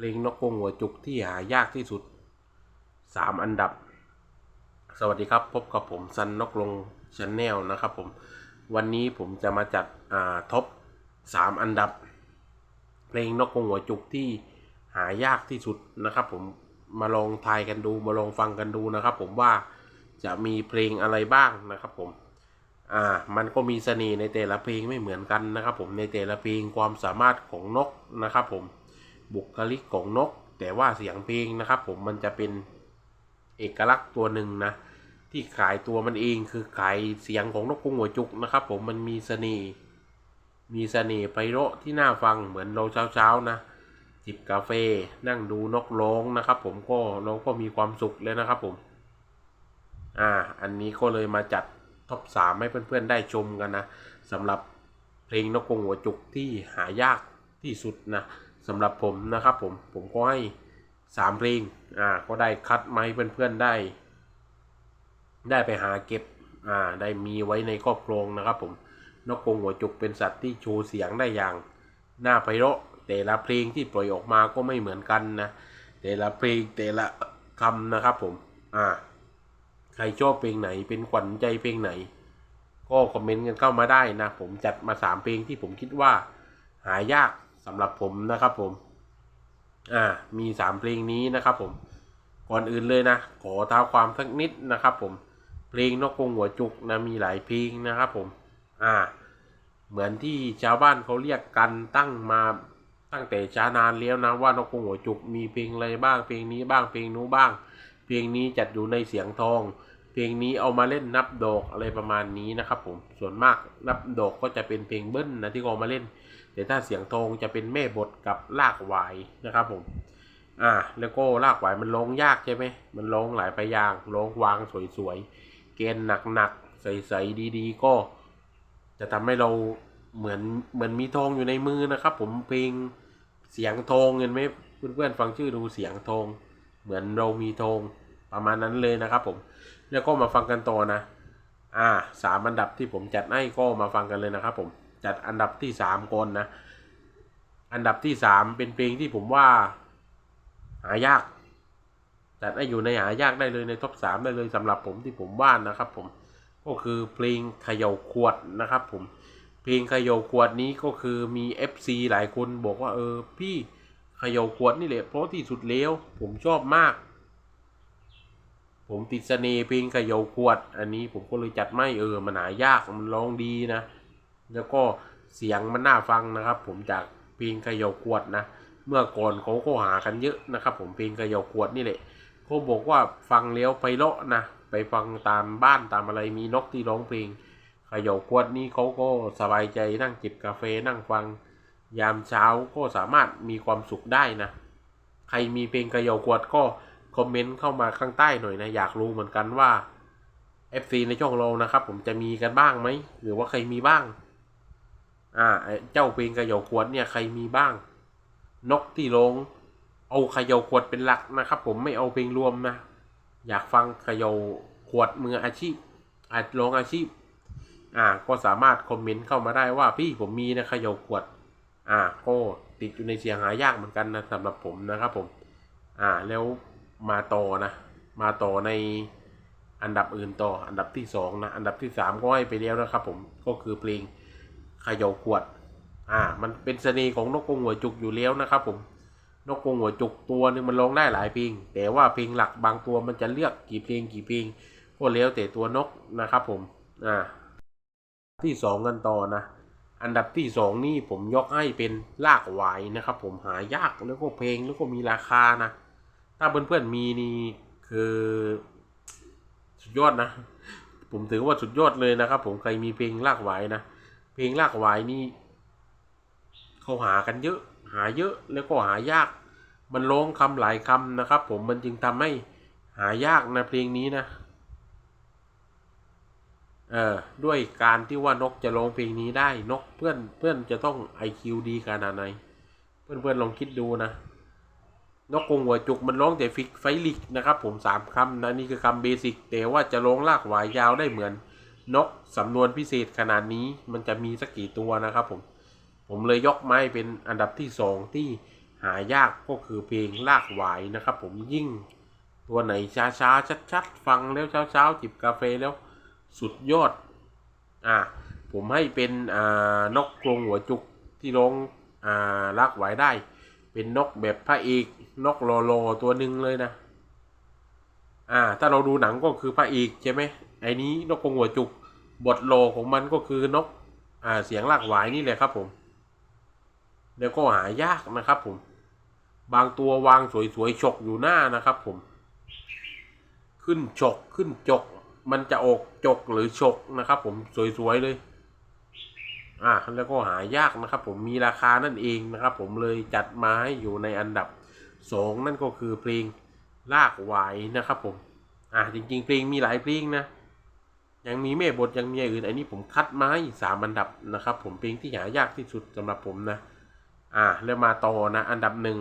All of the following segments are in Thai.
เพลงนกกงหัวจุกที่หายากที่สุดสามอันดับ สวัสดีครับพบกับผมซันนกลงชาแนลนะครับผม วันนี้ผมจะมาจัดอ่าท็อปสามอันดับ เพลงนกกงหัวจุกที่หายากที่สุดนะครับผมมาลองทายกันดูมาลองฟังกันดูนะครับ ผมว่าจะมีเพลงอะไรบ้างนะครับผมอ่ามันก็มีเสน่ห์ในแต่ละเพลงไม่เหมือนกันนะครับผมในแต่ละเพลงความสามารถของนกนะครับผม บุคลิกของนก แต่ว่าเสียงเพลงนะครับผมมันจะเป็นเอกลักษณ์ตัวหนึ่งนะที่ขายตัวมันเองคือขายเสียงของนกกรงหัวจุกนะครับ ผมมันมีเสน่ห์มีเสน่ห์ไพเราะที่น่าฟังเหมือนเราเช้าๆนะจิบกาแฟนั่งดูนกร้องนะครับ ผมก็เราก็มีความสุขเลยนะครับผมอ่าอันนี้ก็เลยมาจัดท็อปสามให้เพื่อนๆได้ชมกันนะสำหรับเพลงนกกรงหัวจุกที่หายากที่สุดนะ สำหรับผมนะครับผมผมก็ให้สามเพลงอ่าก็ได้คัดมาให้เพื่อนๆได้ ได้ไปหาเก็บอ่าได้มีไว้ในครอบครองนะครับผมนกกงหัวจุกเป็นสัตว์ที่โชว์เสียงได้อย่างน่าไพเราะ แต่ละเพลงที่ปล่อยออกมาก็ไม่เหมือนกันนะแต่ละเพลงแต่ละคำนะครับผมอ่าใครชอบเพลงไหนเป็นขวัญใจเพลงไหน ก็คอมเมนต์กันเข้ามาได้นะ ผมจัดมาสามเพลงที่ผมคิดว่าหายาก สำหรับผมนะครับผม อ่า มีสามเพลงนี้นะครับผม ก่อนอื่นเลยนะ ขอเท้าความสักนิดนะครับผม เพลงนกกงหัวจุกนะมีหลายเพลงนะครับผม อ่า เหมือนที่ชาวบ้านเขาเรียกกันตั้งมาตั้งแต่ช้านานแล้วนะว่านกกงหัวจุกมีเพลงอะไรบ้าง เพลงนี้บ้าง เพลงนู้บ้าง เพลงนี้จัดอยู่ในเสียงทอง เพลงนี้เอามาเล่นนับดอกอะไรประมาณนี้นะครับผม ส่วนมากนับดอกก็จะเป็นเพลงเบิ้ลนะที่เอามาเล่น แต่ถ้าเสียงทองจะเป็นแม่บทกับลากหวายนะครับผมอ่าแล้วก็ลากหวายมันร้องยากใช่ไหมมันร้องหลายพยางค์ร้องวางสวยๆเกณฑ์หนักๆใสๆดีๆ ก็ จะทำให้เราเหมือนเหมือนมีทองอยู่ในมือนะครับ ผมเพลงเสียงทองเห็นไหมเพื่อนๆฟังชื่อดูเสียงทองเหมือนเรามีทองประมาณนั้นเลยนะครับผมแล้วก็มาฟังกันต่อนะ อ่าสามอันดับที่ผมจัดให้ก็มาฟังกันเลยนะครับผม จัดอันดับที่สามก่อนนะ อันดับที่สามเป็นเพลงที่ผมว่า หายากจัดให้อยู่ในหายากได้เลยในท็อปสามได้เลยสำหรับผมที่ผมว่านะครับผมก็คือเพลงเขย่าขวดนะครับผมเพลงเขย่าขวดนี้ก็คือมี FC หลายคนบอกว่าเออพี่เขย่าขวดนี่แหละเพราะที่สุดแล้วผมชอบมาก ผมติดเสน่ห์เพลงเขย่าขวด อันนี้ผมก็เลยจัดไม่เออมันหายากมันร้องดีนะ แล้วก็เสียงมันน่าฟังนะครับ ผมจากเพลงขย่าขวดนะ เมื่อก่อนเขาก็หากันเยอะนะครับ ผมเพลงขย่าขวดนี่แหละเขาบอกว่าฟังแล้วไปเลาะนะ ไปฟังตามบ้านตามอะไรมีนกที่ร้องเพลงขย่าขวดนี่เขาก็สบายใจนั่งจิบกาแฟนั่งฟัง ยามเช้าก็สามารถมีความสุขได้นะ ใครมีเพลงขย่าขวดก็คอมเมนต์เข้ามาข้างใต้หน่อยนะอยากรู้เหมือนกันว่า FC ในช่องเรานะครับ ผมจะมีกันบ้างไหมหรือว่าใครมีบ้าง อ่าเจ้าเพลงเขย่าขวดเนี่ยใครมีบ้าง นกที่ร้องเอาเขย่าขวดเป็นหลักนะครับ ผมไม่เอาเพลงรวมนะ อยากฟังเขย่าขวดมืออาชีพอาจร้องอาชีพ อ่า ก็สามารถคอมเมนต์เข้ามาได้ว่าพี่ผมมีนะเขย่าขวด อ่าก็ติดอยู่ในเสียงหายากเหมือนกันนะสำหรับผมนะครับผม อ่าแล้วมาต่อนะ มาต่อในอันดับอื่นต่อ อันดับที่สองนะ อันดับที่สามก็ให้ไปแล้วนะครับผมก็คือเพลง เขย่าขวด อ่า มันเป็นเสน่ห์ของนกกรงหัวจุกอยู่แล้วนะครับผม นกกรงหัวจุกตัวหนึงมันร้องได้หลายเพลง แต่ว่าเพลงหลักบางตัวมันจะเลือกกี่เพลงกี่เพลงก็แล้วแต่ตัวนกนะครับผม อ่า ที่สองกันต่อนะอันดับที่สองนี่ผมยกให้เป็นลากหวายนะครับ ผมหายากแล้วก็เพลงแล้วก็มีราคานะ ถ้าเพื่อนๆมีนี่คือสุดยอดนะ ผมถือว่าสุดยอดเลยนะครับ ผมใครมีเพลงลากหวายนะ เพลงลากหวายนี่เขาหากันเยอะ หาเยอะแล้วก็หายาก มันร้องคำหลายคำนะครับ ผมมันจึงทำให้หายากนะเพลงนี้นะ เออด้วยการที่ว่านกจะร้องเพลงนี้ได้นกเพื่อนเพื่อนจะต้องไอคิวดีขนาดไหนเพื่อนเพื่อนลองคิดดูนะนกกงหัวจุกมันร้องแต่ฟิกไฟลิกนะครับ ผมสามคำนะนี่คือคำเบสิกแต่ว่าจะร้องลากหวายยาวได้เหมือน นกสำนวนพิเศษขนาดนี้มันจะมีสักกี่ตัวนะครับผม ผมเลยยกไม้เป็นอันดับที่สองที่หายากก็คือเพลงลากหวายนะครับ ผมยิ่งตัวไหนช้าๆชัดๆฟังแล้วเช้าๆจิบกาแฟแล้วสุดยอด อ่า ผมให้เป็นอ่านกกรงหัวจุกที่ร้องอ่าลากหวายได้ เป็นนกแบบพระเอกนกโลโลตัวหนึ่งเลยนะ อ่า ถ้าเราดูหนังก็คือพระเอกใช่ไหม ไอ้นี้นกกรงหัวจุก บทโลของมันก็คือนกอ่าเสียงลากหวายนี่แหละครับผม แล้วก็หายากนะครับผม บางตัววางสวยๆฉกอยู่หน้านะครับผม ขึ้นฉกขึ้นจก มันจะออกจกหรือฉกนะครับผมสวยๆเลยอ่าแล้วก็หายากนะครับผมมีราคานั่นเองนะครับผมเลยจัดมาให้อยู่ในอันดับสองนั่นก็คือเพลงลากไหวนะครับผมอ่าจริงๆเพลงมีหลายเพลงนะ ยังมีแม่บทยังมีอย่างอื่น อันนี้ผมคัดมาให้สามอันดับนะครับ ผมเพลงที่หายากที่สุดสำหรับผมนะ อ่าแล้วมาต่อนะ อันดับหนึ่ง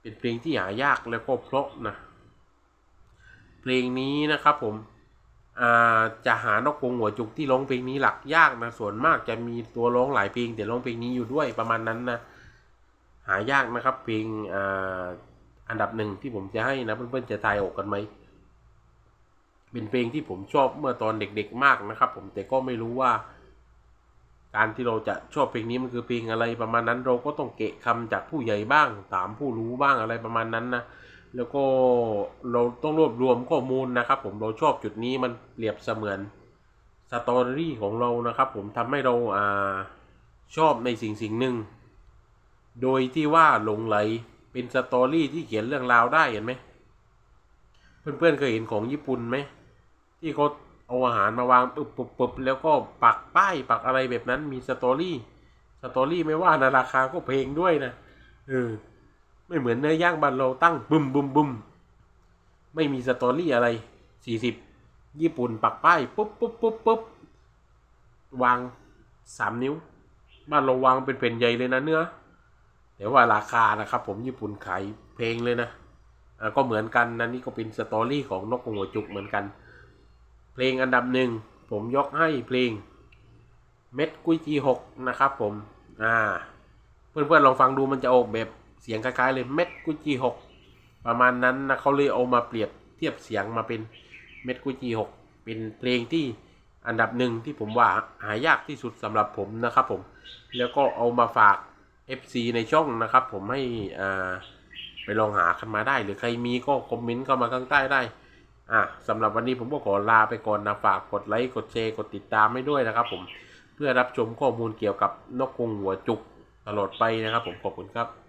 เป็นเพลงที่หายากแล้วก็เพราะนะเพลงนี้นะครับผมอ่าจะหานกกรงหัวจุกที่ร้องเพลงนี้หลักยากนะส่วนมากจะมีตัวร้องหลายเพลงแต่ร้องเพลงนี้อยู่ด้วยประมาณนั้นนะหายากนะครับเพลงอ่าอันดับหนึ่งที่ผมจะให้นะเพื่อนๆจะทายออกกันไหม เป็นเพลงที่ผมชอบเมื่อตอนเด็กๆมากนะครับ ผมแต่ก็ไม่รู้ว่า การที่เราจะชอบเพลงนี้มันคือเพลงอะไรประมาณนั้นเราก็ต้องเกะคำจากผู้ใหญ่บ้าง ถามผู้รู้บ้างอะไรประมาณนั้นนะแล้วก็เราต้องรวบรวมข้อมูลนะครับ ผมเราชอบจุดนี้มันเปรียบเสมือนสตอรี่ของเรานะครับ ผมทำให้เราอ่าชอบในสิ่งสิ่งหนึ่ง โดยที่ว่าหลงไหลเป็นสตอรี่ที่เขียนเรื่องราวได้เห็นไหมเพื่อนๆเคยเห็นของญี่ปุ่นไหม ที่เขาเอาอาหารมาวางปึ๊บปึ๊บปึ๊บแล้วก็ปักป้ายปักอะไรแบบนั้นมีสตอรี่สตอรี่ไม่ว่านะราคาก็เพลงด้วยนะเออไม่เหมือนเนื้อย่างบ้านเราตั้งบึมบึมบึมไม่มีสตอรี่อะไรสี่สิบญี่ปุ่นปักป้ายปุ๊บปุ๊บปุ๊บปุ๊บวางสามนิ้ว บ้านเราวางเป็นแผ่นใหญ่เลยนะเนื้อแต่ว่าราคานะครับผมญี่ปุ่นขายเพลงเลยนะก็เหมือนกันนะนี่ก็เป็นสตอรี่ของนกกรงหัวจุกเหมือนกัน ลงอันดับหนึ่งผมยกให้เพลงเม็ดกุยจีหกนะครับผม อ่า เพื่อนๆลองฟังดูมันจะออกแบบเสียงคล้ายๆเลยเม็ดกุจิหกประมาณนั้นนะเขาเลยเอามาเปรียบเทียบเสียงมาเป็นเม็ดกุจิหกเป็นเพลงที่อันดับหนึ่งที่ผมว่าหายากที่สุดสำหรับผมนะครับผม แล้วก็เอามาฝาก FC ในช่องนะครับผมให้อ่าไปลองหากันมาได้ หรือใครมีก็คอมเมนต์เข้ามาข้างใต้ได้ อะสำหรับวันนี้ผมก็ขอลาไปก่อนนะฝากกดไลค์กดแชร์กดติดตามให้ด้วยนะครับ ผมเพื่อรับชมข้อมูลเกี่ยวกับนกกรงหัวจุกตลอดไปนะครับ ผมขอบคุณครับ